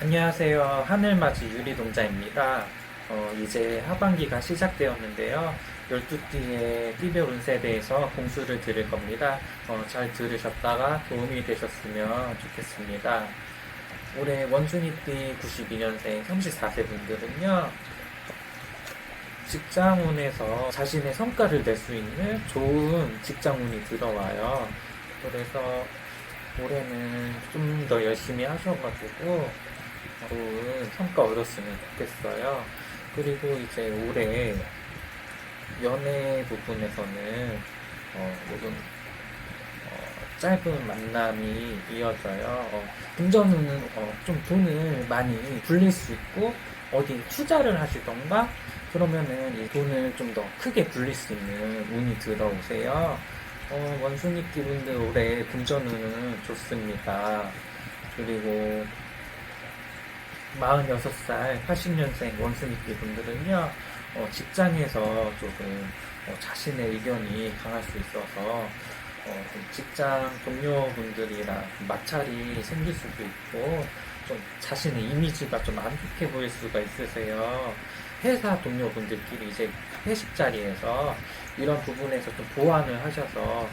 안녕하세요. 하늘맞이 유리동자입니다. 어, 이제 하반기가 시작되었는데요. 12띠의 띠별 운세에 대해서 공수를 드릴 겁니다. 어, 잘 들으셨다가 도움이 되셨으면 좋겠습니다. 올해 원숭이띠 92년생 34세 분들은요, 직장운에서 자신의 성과를 낼 수 있는 좋은 직장운이 들어와요. 그래서 올해는 좀 더 열심히 하셔가지고 좋은 성과 얻었으면 좋겠어요. 그리고 이제 올해 연애 부분에서는 어, 요즘 어, 짧은 만남이 이어져요. 어, 금전운은 어, 좀 돈을 많이 불릴 수 있고 어디 투자를 하시던가 그러면은 이 돈을 좀 더 크게 불릴 수 있는 운이 들어오세요. 어, 원숭이띠 분들 올해 금전운은 좋습니다. 그리고 46살 80년생 원숭이띠 분들은요, 어, 직장에서 조금 어, 자신의 의견이 강할 수 있어서 어, 좀 직장 동료분들이랑 마찰이 생길 수도 있고 좀 자신의 이미지가 좀 안 좋게 보일 수가 있으세요. 회사 동료분들끼리 이제 회식 자리에서 이런 부분에서 좀 보완을 하셔서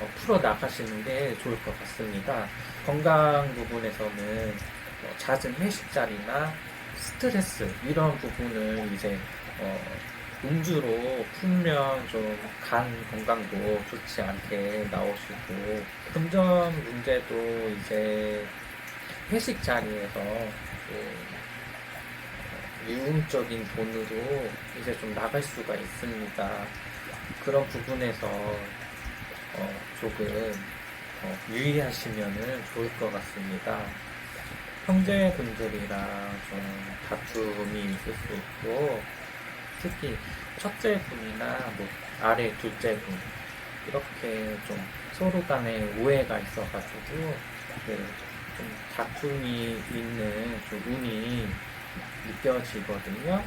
어, 풀어 나가시는 게 좋을 것 같습니다. 건강 부분에서는 어, 잦은 회식 자리나 스트레스 이런 부분을 이제 어, 음주로 풀면 좀 간 건강도 좋지 않게 나오시고 금전 문제도 이제 회식 자리에서 좀 어, 유흥적인 돈으로 이제 좀 나갈 수가 있습니다. 그런 부분에서 어, 조금 어, 유의하시면 좋을 것 같습니다. 형제분들이랑 좀 다툼이 있을 수 있고 특히 첫째 분이나 뭐 아래 둘째 분 이렇게 좀 서로 간에 오해가 있어가지고 그좀 다툼이 있는 좀 운이 느껴지거든요.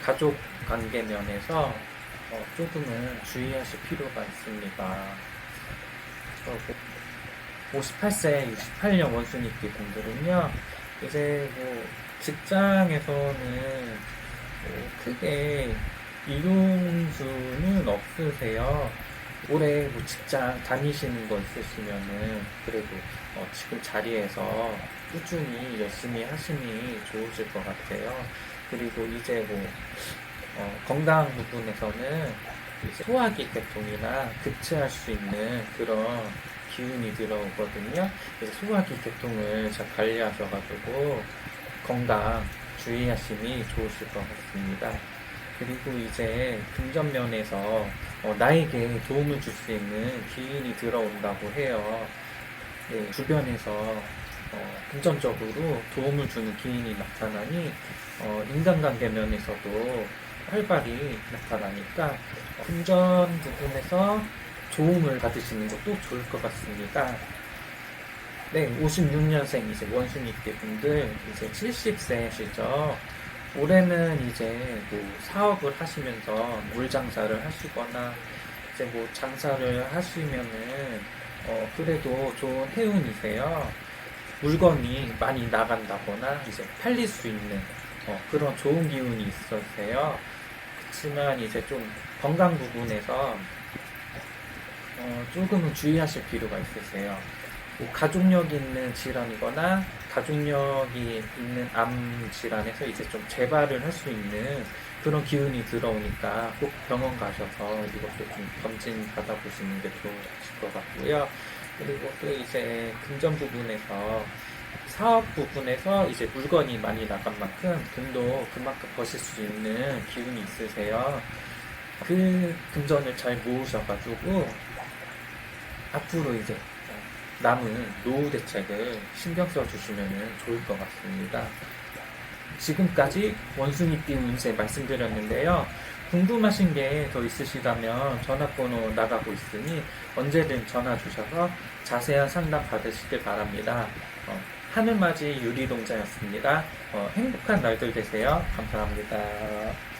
가족 관계 면에서 어, 조금은 주의하실 필요가 있습니다. 어, 58세, 68년 원숭이띠 분들은요, 이제 뭐, 직장에서는 뭐 크게 이동수는 없으세요. 올해 뭐 직장 다니시는 거 있으시면은, 그래도 어, 지금 자리에서 꾸준히 열심히 하시니 좋으실 것 같아요. 그리고 이제 뭐, 어, 건강 부분에서는 소화기 계통이나 급체할 수 있는 그런 기운이 들어오거든요. 그래서 소화기 계통을 잘 관리하셔가지고 건강 주의하심이 좋으실 것 같습니다. 그리고 이제 금전면에서 어, 나에게 도움을 줄 수 있는 기운이 들어온다고 해요. 네, 주변에서 어, 금전적으로 도움을 주는 기운이 나타나니 어, 인간관계 면에서도 활발히 나타나니까 금전 부분에서 도움을 받으시는 것도 좋을 것 같습니다. 네, 56년생 이제 원숭이띠 분들 이제 70세시죠. 올해는 이제 뭐 사업을 하시면서 물 장사를 하시거나 이제 뭐 장사를 하시면은 어 그래도 좋은 해운이세요. 물건이 많이 나간다거나 이제 팔릴 수 있는 어 그런 좋은 기운이 있으세요. 그렇지만 이제 좀 건강 부분에서 어, 조금은 주의하실 필요가 있으세요. 뭐 가족력이 있는 질환이거나 가족력이 있는 암 질환에서 이제 좀 재발을 할 수 있는 그런 기운이 들어오니까 꼭 병원 가셔서 이것도 좀 검진 받아보시는 게 좋으실 것 같고요. 그리고 또 이제 금전 부분에서 사업 부분에서 이제 물건이 많이 나간 만큼 돈도 그만큼 버실 수 있는 기운이 있으세요. 그 금전을 잘 모으셔가지고 앞으로 이제 남은 노후 대책을 신경 써 주시면 좋을 것 같습니다. 지금까지 원숭이띠 운세 말씀드렸는데요. 궁금하신 게 더 있으시다면 전화번호 나가고 있으니 언제든 전화 주셔서 자세한 상담 받으시길 바랍니다. 어, 하늘맞이 유리동자였습니다. 어, 행복한 날들 되세요. 감사합니다.